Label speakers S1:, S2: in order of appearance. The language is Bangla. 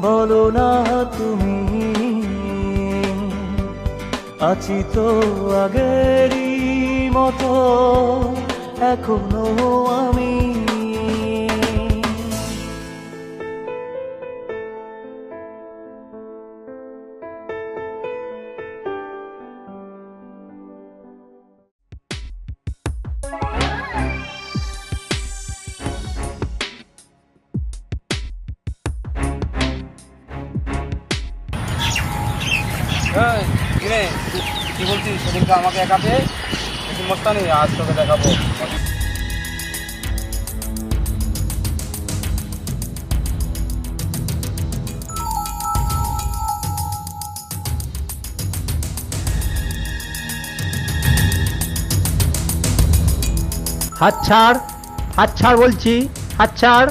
S1: বলো না তুমি আছি তো আগেরই মতো এখনও আমি
S2: এই, কিরে বলছিস? সেদিনকে আমাকে একা পেয়ে মস্তানি আজ তোকে দেখাবো।
S3: হাত ছাড় হাত ছাড় বলছি হাত ছাড়।